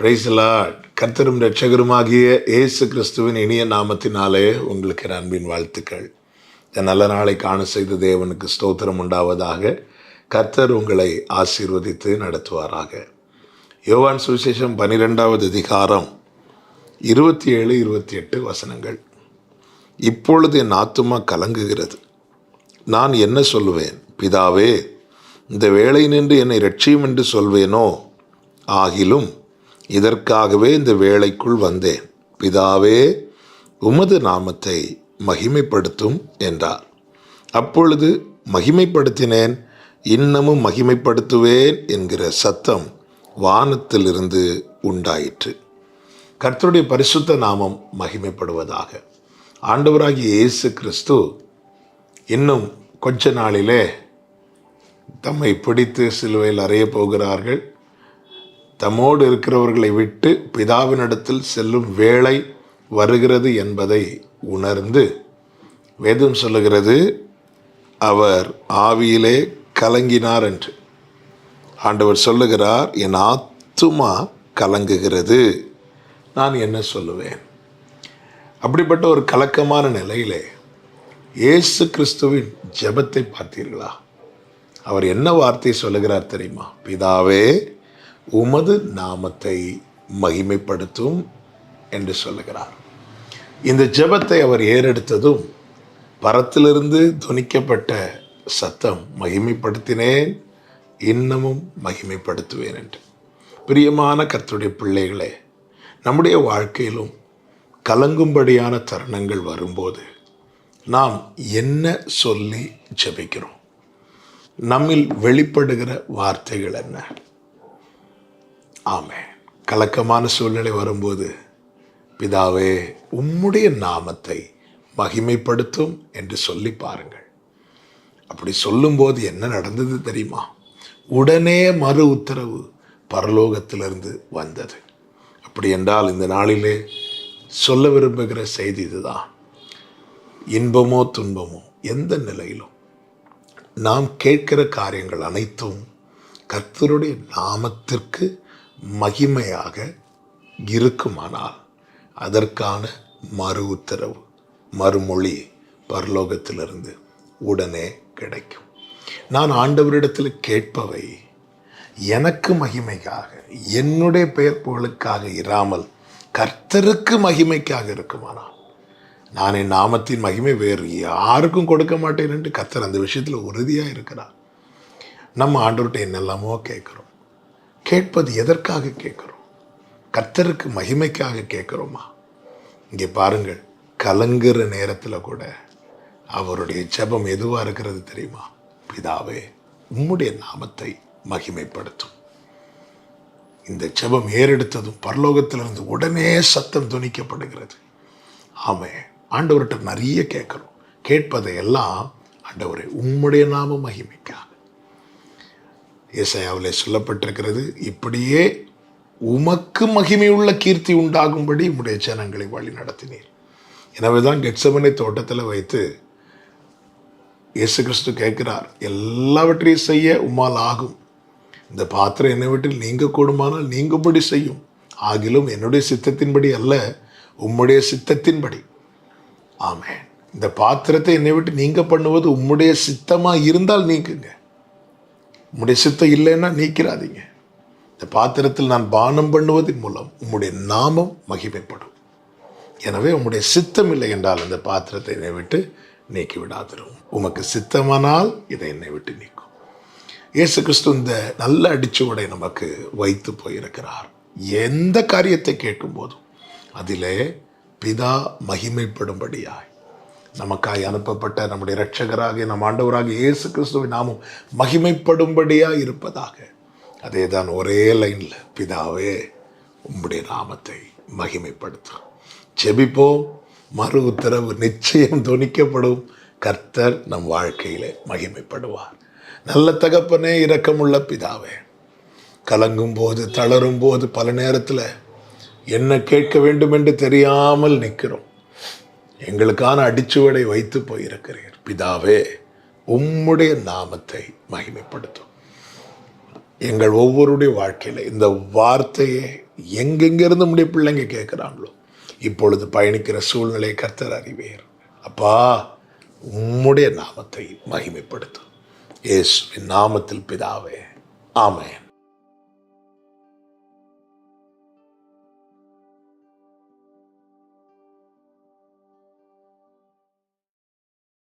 பிரைஸ்லா கர்த்தரும் ரட்சகருமாகிய இயேசு கிறிஸ்துவின் இனிய நாமத்தினாலே உங்களுக்கு என் அன்பின் வாழ்த்துக்கள். இந்த நல்ல நாளை காண செய்த தேவனுக்கு ஸ்தோத்திரம் உண்டாவதாக கர்த்தர் உங்களை ஆசீர்வதித்து நடத்துவாராக. யோவான் சுவிசேஷம் பனிரெண்டாவது அதிகாரம் இருபத்தி ஏழு இருபத்தி எட்டு வசனங்கள். இப்பொழுது என் ஆத்துமா கலங்குகிறது. நான் என்ன சொல்லுவேன்? பிதாவே இந்த வேலை நின்று என்னை ரட்சியும் என்று சொல்வேனோ? ஆகிலும் இதற்காகவே இந்த வேலைக்குள் வந்தேன். பிதாவே உமது நாமத்தை மகிமைப்படுத்தும் என்றார். அப்பொழுது மகிமைப்படுத்தினேன் இன்னமும் மகிமைப்படுத்துவேன் என்கிற சத்தம் வானத்திலிருந்து உண்டாயிற்று. கர்த்தருடைய பரிசுத்த நாமம் மகிமைப்படுவதாக. ஆண்டவராகிய இயேசு கிறிஸ்து இன்னும் கொஞ்ச நாளிலே தம்மை பிடித்து சிலுவையில் அறைய போகிறார்கள். தம்மோடு இருக்கிறவர்களை விட்டு பிதாவினிடத்தில் செல்லும் வேளை வருகிறது என்பதை உணர்ந்து வேதம் சொல்லுகிறது அவர் ஆவியிலே கலங்கினார் என்று. ஆண்டவர் சொல்லுகிறார் என் ஆத்துமா கலங்குகிறது. நான் என்ன சொல்லுவேன்? அப்படிப்பட்ட ஒரு கலக்கமான நிலையிலே இயேசு கிறிஸ்துவின் ஜெபத்தை பார்த்தீர்களா? அவர் என்ன வார்த்தை சொல்லுகிறார் தெரியுமா? பிதாவே உமது நாமத்தை மகிமைப்படுத்தும் என்று சொல்லுகிறார். இந்த ஜெபத்தை அவர் ஏறெடுத்ததும் பரத்திலிருந்து துணிக்கப்பட்ட சத்தம் மகிமைப்படுத்தினேன் இன்னமும் மகிமைப்படுத்துவேன் என்று. பிரியமான கத்துடைய பிள்ளைகளே நம்முடைய வாழ்க்கையிலும் கலங்கும்படியான தருணங்கள் வரும்போது நாம் என்ன சொல்லி ஜெபிக்கிறோம்? நம்மில் வெளிப்படுகிற வார்த்தைகள் என்ன? ஆமே கலக்கமான சூழ்நிலை வரும்போது பிதாவே உம்முடைய நாமத்தை மகிமைப்படுத்தும் என்று சொல்லி பாருங்கள். அப்படி சொல்லும்போது என்ன நடந்தது தெரியுமா? உடனே மறு உத்தரவு பரலோகத்திலிருந்து வந்தது. அப்படி என்றால் இந்த நாளிலே சொல்ல விரும்புகிற செய்தி இதுதான். இன்பமோ துன்பமோ எந்த நிலையிலும் நாம் கேட்கிற காரியங்கள் அனைத்தும் கர்த்தருடைய நாமத்திற்கு மகிமையாக இருக்குமானால் அதற்கான மறு உத்தரவு மறுமொழி பரலோகத்திலிருந்து உடனே கிடைக்கும். நான் ஆண்டவரிடத்தில் கேட்பவை எனக்கு மகிமைக்காக என்னுடைய பெயர் புகழுக்காக இராமல் கர்த்தருக்கு மகிமைக்காக இருக்குமானால் நான் என் நாமத்தின் மகிமை வேறு யாருக்கும் கொடுக்க மாட்டேன் என்று கர்த்தர் அந்த விஷயத்தில் உறுதியாக இருக்கிறார் நம்ம ஆண்டவர்கிட்ட என்னெல்லாமோ கேட்குறோம். கேட்பது எதற்காக கேட்குறோம்? கர்த்தருக்கு மகிமைக்காக கேட்குறோமா? இங்கே பாருங்கள் கலங்குற நேரத்தில் கூட அவருடைய ஜெபம் எதுவாக இருக்கிறது தெரியுமா? பிதாவே உம்முடைய நாமத்தை மகிமைப்படுத்தும். இந்த ஜபம் ஏறெடுத்ததும் பரலோகத்திலிருந்து உடனே சத்தம் துணிக்கப்படுகிறது. ஆமே ஆண்டவர்கிட்ட நிறைய கேட்குறோம். கேட்பதை எல்லாம் ஆண்டவரை உம்முடைய நாம மகிமைக்காக ஏசாயாவிலே சொல்லப்பட்டிருக்கிறது இப்படியே உமக்கு மகிமையுள்ள கீர்த்தி உண்டாகும்படி உம்முடைய ஜனங்களை வழி நடத்தினீர். எனவே தான் கெட்சமனை தோட்டத்தில் வைத்து இயேசு கிறிஸ்து கேட்கிறார் எல்லாவற்றையும் செய்ய உம்மால் ஆகும். இந்த பாத்திரம் என்னை விட்டு நீங்க கூடுமானால் நீங்கும்படி செய்யும். ஆகிலும் என்னுடைய சித்தத்தின்படி அல்ல உம்முடைய சித்தத்தின்படி. ஆமென். இந்த பாத்திரத்தை என்னை விட்டு நீங்க பண்ணுவது உம்முடைய சித்தமாக இருந்தால் நீக்குங்க உம்முடைய சித்தம் இல்லைன்னா நீக்கிறாதீங்க. இந்த பாத்திரத்தில் நான் பானம் பண்ணுவதன் மூலம் உம்முடைய நாமம் மகிமைப்படும். எனவே உம்முடைய சித்தம் இல்லை என்றால் இந்த பாத்திரத்தை என்னை விட்டு நீக்கி விடாதிரும். உமக்கு சித்தமானால் இதை என்னை விட்டு நீக்கும். இயேசு கிறிஸ்து இந்த நல்ல அடிச்சுவடை நமக்கு வைத்து போயிருக்கிறார். எந்த காரியத்தை கேட்கும் போதும் அதிலே பிதா மகிமைப்படும்படியாய் நமக்காய் அனுப்பப்பட்ட நம்முடைய இரட்சகராகிய நம் ஆண்டவராக இயேசு கிறிஸ்துவை நாமும் மகிமைப்படும்படியாக இருப்பதாக. அதே தான் ஒரே லைனில் பிதாவே உம்முடைய நாமத்தை மகிமைப்படுத்தும் செபிப்போம் மறு உத்தரவு நிச்சயம் துணிக்கப்படும். கர்த்தர் நம் வாழ்க்கையிலே மகிமைப்படுவார். நல்ல தகப்பனே இரக்கமுள்ள பிதாவே கலங்கும் போது தளரும் போது பல நேரத்தில் என்ன கேட்க வேண்டும் என்று தெரியாமல் நிற்கிறோம் எங்களுக்கான அடிச்சுவடை வைத்து போயிருக்கிறீர். பிதாவே உம்முடைய நாமத்தை மகிமைப்படுத்தும். எங்கள் ஒவ்வொருடைய வாழ்க்கையில் இந்த வார்த்தையை எங்கெங்கிருந்து நம்முடைய பிள்ளைங்க கேட்குறாங்களோ இப்பொழுது பயணிக்கிற சூழ்நிலை கர்த்தர் அறிவேர். அப்பா உம்முடைய நாமத்தை மகிமைப்படுத்தும். இயேசுவின் நாமத்தில் பிதாவே ஆமேன்.